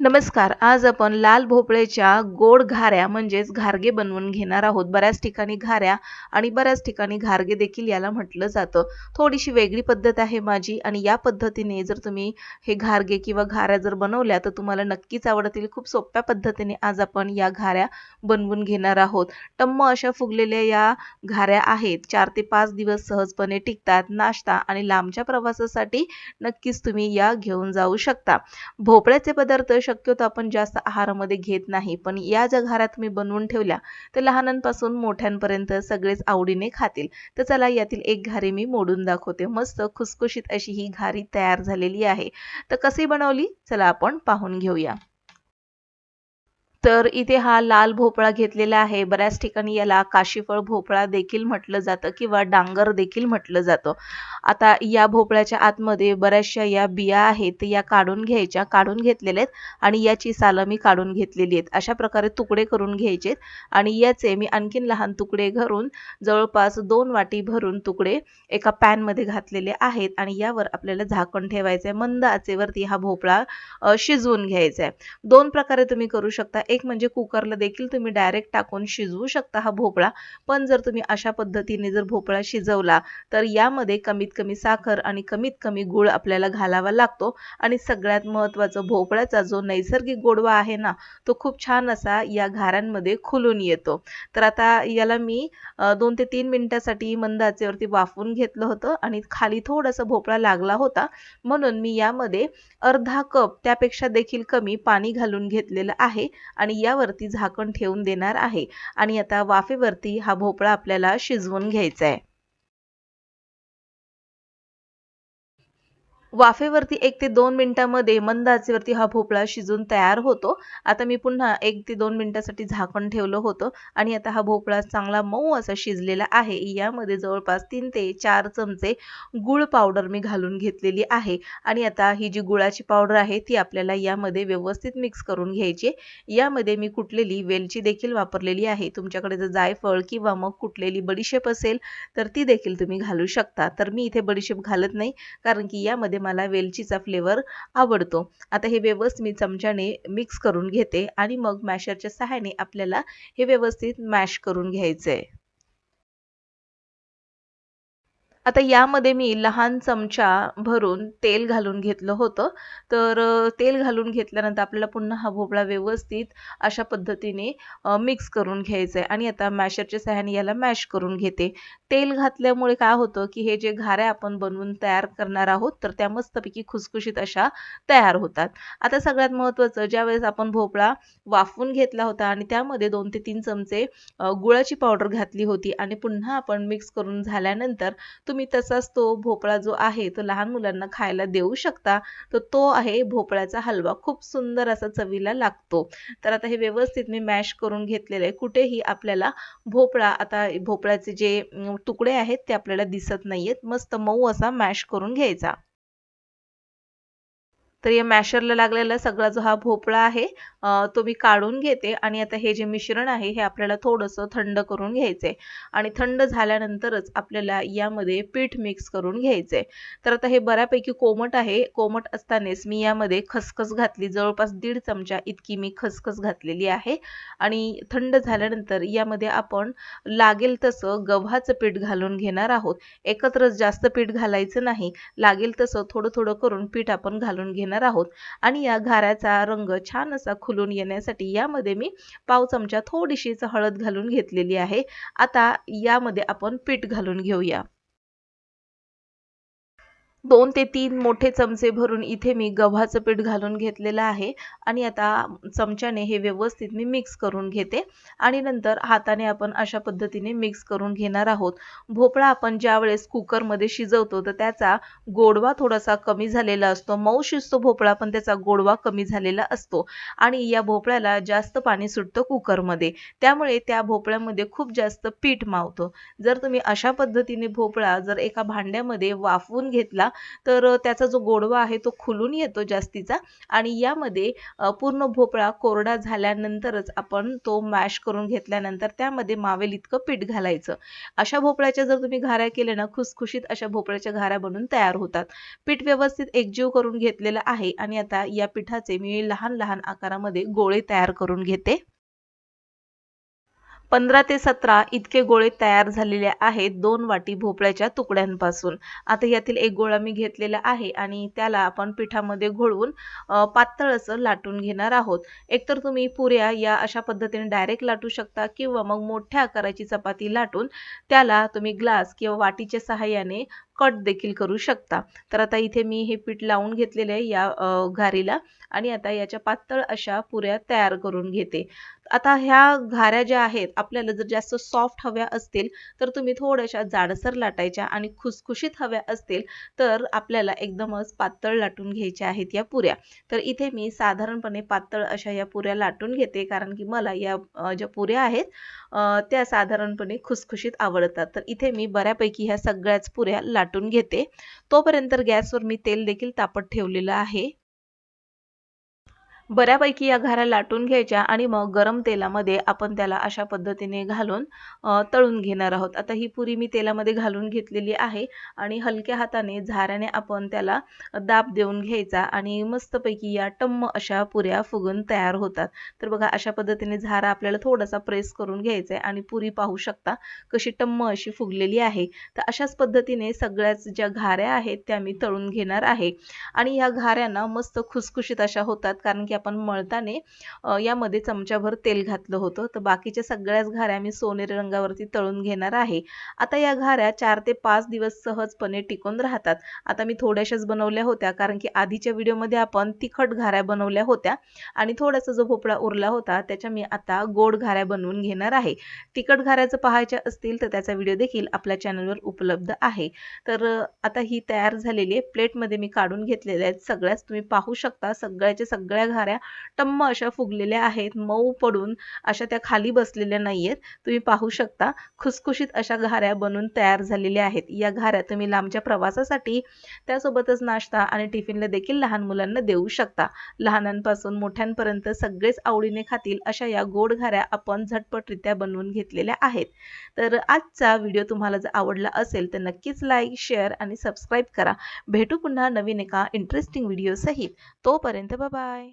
नमस्कार आज आपण लाल भोपळ्याच्या गोड घाऱ्या म्हणजेच घारगे बनवून घेणार आहोत. बऱ्याच ठिकाणी घाऱ्या आणि बऱ्याच ठिकाणी घारगे देखील याला म्हटलं जातं. थोडीशी वेगळी पद्धत आहे माझी आणि या पद्धतीने जर तुम्ही हे घारगे किंवा घाऱ्या जर बनवल्या तर तुम्हाला नक्कीच आवडतील. खूप सोप्या पद्धतीने आज आपण या घाऱ्या बनवून घेणार आहोत. टम्म अशा फुगलेल्या या घाऱ्या आहेत. चार ते पाच दिवस सहजपणे टिकतात नाश्ता आणि लांबच्या प्रवासासाठी नक्कीच तुम्ही या घेऊन जाऊ शकता. भोपळ्याचे पदार्थ शक्यतो आपण जास्त आहारामध्ये घेत नाही. पण या ज्या घरात तुम्ही बनवून ठेवल्या तर लहानांपासून मोठ्यांपर्यंत सगळेच आवडीने खातील. तर चला यातील एक घारी मी मोडून दाखवते. मस्त खुसखुशीत अशी ही घारी तयार झालेली आहे. तर कशी बनवली? चला आपण पाहून घेऊया. तर इथे हा लाल भोपळा घेतलेला आहे. बऱ्याच ठिकाणी याला काशीफळ भोपळा देखील म्हटलं जातं किंवा डांगर देखील म्हटलं जातं. आता या भोपळ्याच्या आतमध्ये बऱ्याचशा या बिया आहेत या काढून घ्यायच्या काढून घेतलेल्या आहेत आणि याची सालं मी काढून घेतलेली आहेत. अशा प्रकारे तुकडे करून घ्यायचे आणि याचे मी आणखीन लहान तुकडे घरून जवळपास दोन वाटी भरून तुकडे एका पॅनमध्ये घातलेले आहेत आणि यावर आपल्याला झाकण ठेवायचं आहे मंद आचेवरती हा भोपळा शिजवून घ्यायचा आहे दोन प्रकारे तुम्ही करू शकता. एक म्हणजे कुकरला देखील तुम्ही डायरेक्ट टाकून शिजवू शकता हा भोपळा. पण जर तुम्ही अशा पद्धतीने जर भोपळा शिजवला तर यामध्ये कमीत कमी साखर आणि कमीत कमी गुळ आपल्याला घालावा लागतो. आणि सगळ्यात महत्त्वाचं भोपळ्याचा जो नैसर्गिक गोडवा आहे ना तो खूप छान असा या घाऱ्यांमध्ये खुलून येतो. तर आता याला मी दोन ते तीन मिनिटासाठी मंद आचेवरती वाफवून घेतलं होतं आणि खाली थोडासा भोपळा लागला होता. म्हणून मी यामध्ये अर्धा कप त्यापेक्षा देखील कमी पाणी घालून घेतलेलं आहे. आणि यावरती झाकण ठेवून देणार आहे. आणि आता वाफेवरती हा भोपळा आपल्याला शिजवून घ्यायचा आहे. वाफेवरती एक ते दोन मिनिटांमध्ये मंद आचेवरती हा भोपळा शिजून तयार होतो. आता मी पुन्हा एक ते दोन मिनिटासाठी झाकण ठेवलं होतं आणि आता हा भोपळा चांगला मऊ असा शिजलेला आहे. यामध्ये जवळपास तीन ते चार चमचे गुळ पावडर मी घालून घेतलेली आहे आणि आता ही जी गुळाची पावडर आहे ती आपल्याला यामध्ये व्यवस्थित मिक्स करून घ्यायची यामध्ये मी कुटलेली वेलची देखील वापरलेली आहे. तुमच्याकडे जर जायफळ किंवा मग कुटलेली बडीशेप असेल तर ती देखील तुम्ही घालू शकता. तर मी इथे बडीशेप घालत नाही कारण की यामध्ये मला वेलचीचा फ्लेवर आवडतो. आता हे व्यवस्थित मी चमच्याने मिक्स करून घेते आणि मग मॅशरच्या सहाय्याने आपल्याला हे व्यवस्थित मॅश करून घ्यायचं आहे आता यामध्ये मी लहान चमचा भरून तेल घालून घेतलं होतं. तर तेल घालून घेतल्यानंतर आपल्याला पुन्हा हा भोपळा व्यवस्थित अशा पद्धतीने मिक्स करून घ्यायचं आहे आणि आता मॅशरच्या सहाय्याने याला मॅश करून घेते. तेल घातल्यामुळे काय होतं की हे जे घाऱ्या आपण बनवून तयार करणार आहोत तर त्या मस्तपैकी खुसखुशीत अशा तयार होतात. आता सगळ्यात महत्त्वाचं ज्यावेळेस आपण भोपळा वाफवून घेतला होता आणि त्यामध्ये दोन ते तीन चमचे गुळाची पावडर घातली होती आणि पुन्हा आपण मिक्स करून झाल्यानंतर तुम्ही तुम्ही तसाच तो भोपळा जो आहे तो लहान मुलांना खायला देऊ शकता तर तो आहे भोपळ्याचा हलवा. खूप सुंदर असा चवीला लागतो. तर आता हे व्यवस्थित मी मॅश करून घेतलेलं आहे. कुठेही आपल्याला भोपळा आता भोपळ्याचे जे तुकडे आहेत ते आपल्याला दिसत नाहीयेत. मस्त मऊ असा मॅश करून घ्यायचा. तर या मॅशरला लागलेला सगळा जो हा भोपळा आहे तो मी काढून घेते आणि आता हे जे मिश्रण आहे हे आपल्याला थोडंसं थंड करून घ्यायचं आणि थंड झाल्यानंतरच आपल्याला यामध्ये पीठ मिक्स करून घ्यायचं तर आता हे बऱ्यापैकी कोमट आहे. कोमट असतानाच मी यामध्ये खसखस घातली. जवळपास दीड चमचा इतकी मी खसखस घातलेली आहे. आणि थंड झाल्यानंतर यामध्ये आपण लागेल तसं गव्हाचं पीठ घालून घेणार आहोत. एकत्रच जास्त पीठ घालायचं नाही. लागेल तसं थोडं थोडं करून पीठ आपण घालून घेणार घेणार आहोत. आणि या घाऱ्याचा रंग छान असा खुलून येण्यासाठी यामध्ये मी पाव चमचा थोडीशीच हळद घालून घेतलेली आहे. आता यामध्ये आपण पीठ घालून घेऊया. दोन ते तीन मोठे चमचे भरून इथे मी गव्हाचं पीठ घालून घेतलेलं आहे. आणि आता चमच्याने हे व्यवस्थित मी मिक्स करून घेते. आणि नंतर हाताने आपण अशा पद्धतीने मिक्स करून घेणार आहोत. भोपळा आपण ज्या वेळेस कुकरमध्ये शिजवतो तर त्याचा गोडवा थोडासा कमी झालेला असतो. मऊ शिजतो भोपळा पण त्याचा गोडवा कमी झालेला असतो. आणि या भोपळ्याला जास्त पाणी सुटतं कुकरमध्ये. त्यामुळे त्या भोपळ्यामध्ये खूप जास्त पीठ मावतं. जर तुम्ही अशा पद्धतीने भोपळा जर एका भांड्यामध्ये वाफवून घेतला तर त्याचा जो गोडवा आहे तो खुलून येतो जास्तीचा आणि यामध्ये पूर्ण भोपळा कोरडा झाल्यानंतरच आपण तो मॅश करून घेतल्यानंतर त्यामध्ये मावेल इतकं पीठ घालायचं. अशा भोपळ्याच्या जर तुम्ही घाऱ्या केल्या ना खुसखुशीत अशा भोपळ्याच्या घाऱ्या बनून तयार होतात. पीठ व्यवस्थित एकजीव करून घेतलेलं आहे आणि आता या पिठाचे मी लहान लहान आकारामध्ये गोळे तयार करून घेते. पंधरा ते सतरा इतके गोळे तयार झालेले आहेत दोन वाटी भोपळ्याच्या तुकड्यांपासून. आता यातील एक गोळा मी घेतलेला आहे आणि त्याला आपण पिठामध्ये घोळवून पातळ असं लाटून घेणार आहोत. एकतर तुम्ही पुऱ्या या अशा पद्धतीने डायरेक्ट लाटू शकता किंवा मग मोठ्या आकाराची चपाती लाटून त्याला तुम्ही ग्लास किंवा वाटीच्या सहाय्याने कट देखील करू शकता. तर आता इथे मी हे पीठ लावून घेतलेले आहे या घारीला आणि आता याच्या पातळ अशा पुऱ्या तयार करून घेते. आता ह्या घाऱ्या ज्या आहेत आपल्याला जर जास्त सॉफ्ट हव्या असतील तर तुम्ही थोड्याशा जाडसर लाटायच्या आणि खुसखुशीत हव्या असतील तर आपल्याला एकदमच पातळ लाटून घ्यायच्या आहेत या पुऱ्या. तर इथे मी साधारणपणे पातळ अशा या पुऱ्या लाटून घेते कारण की मला या ज्या पुऱ्या आहेत त्या साधारणपणे खुसखुशीत आवडतात. तर इथे मी बऱ्यापैकी ह्या सगळ्याच पुऱ्या लाटून घेते. तोपर्यंत गॅसवर मी तेल देखील तापत ठेवलेलं आहे. बऱ्यापैकी या घाऱ्या लाटून घ्यायच्या आणि मग गरम तेलामध्ये आपण त्याला अशा पद्धतीने घालून तळून घेणार आहोत. आता ही पुरी मी तेलामध्ये घालून घेतलेली आहे आणि हलक्या हाताने झाऱ्याने आपण त्याला दाब देऊन घ्यायचा आणि मस्तपैकी या टम्म अशा पुऱ्या फुगून तयार होतात. तर बघा अशा पद्धतीने झारा आपल्याला थोडासा प्रेस करून घ्यायचा आहे आणि पुरी पाहू शकता कशी टम्म अशी फुगलेली आहे. तर अशाच पद्धतीने सगळ्याच ज्या घाऱ्या आहेत त्या मी तळून घेणार आहे. आणि या घाऱ्यांना मस्त खुसखुशीत अशा होतात कारण की आपण मळताने यामध्ये चमच्याभर तेल घातलं होतं. तर बाकीच्या सगळ्याच घाऱ्या मी सोनेरी रंगावरती तळून घेणार आहे. आता या घाऱ्या चार ते पाच दिवस सहजपणे टिकून राहतात. आता मी थोड्याशाच बनवल्या होत्या कारण की आधीच्या व्हिडिओमध्ये आपण तिखट घाऱ्या बनवल्या होत्या आणि थोडासा जो भोपळा उरला होता त्याच्या मी आता गोड घाऱ्या बनवून घेणार आहे. तिखट घाऱ्याचं पाहायच्या असतील तर त्याचा व्हिडिओ देखील आपल्या चॅनलवर उपलब्ध आहे. तर आता ही तयार झालेली आहे. प्लेटमध्ये मी काढून घेतलेल्या आहेत सगळ्याच. तुम्ही पाहू शकता सगळ्याच्या सगळ्या घाऱ्या टम्म अशा फुगलेल्या आहेत मऊ पडून अशा त्या खाली बसलेल्या नाहीयेत. तुम्ही पाहू शकता खुसखुशीत अशा घाऱ्या बनून तयार झालेल्या आहेत. या घाऱ्या तुम्ही लांबच्या प्रवासासाठी त्यासोबतच नाश्ता आणि टिफिनला देखील लहान मुलांना देऊ शकता. लहानांपासून मोठ्यांपर्यंत सगळेच आवडीने खातील अशा या गोड घाऱ्या आपण झटपटरित्या बनवून घेतलेल्या आहेत. तर आजचा व्हिडिओ तुम्हाला जर आवडला असेल तर नक्कीच लाईक शेअर आणि सबस्क्राईब करा. भेटू पुन्हा नवीन एका इंटरेस्टिंग व्हिडिओ सहित. तोपर्यंत बाय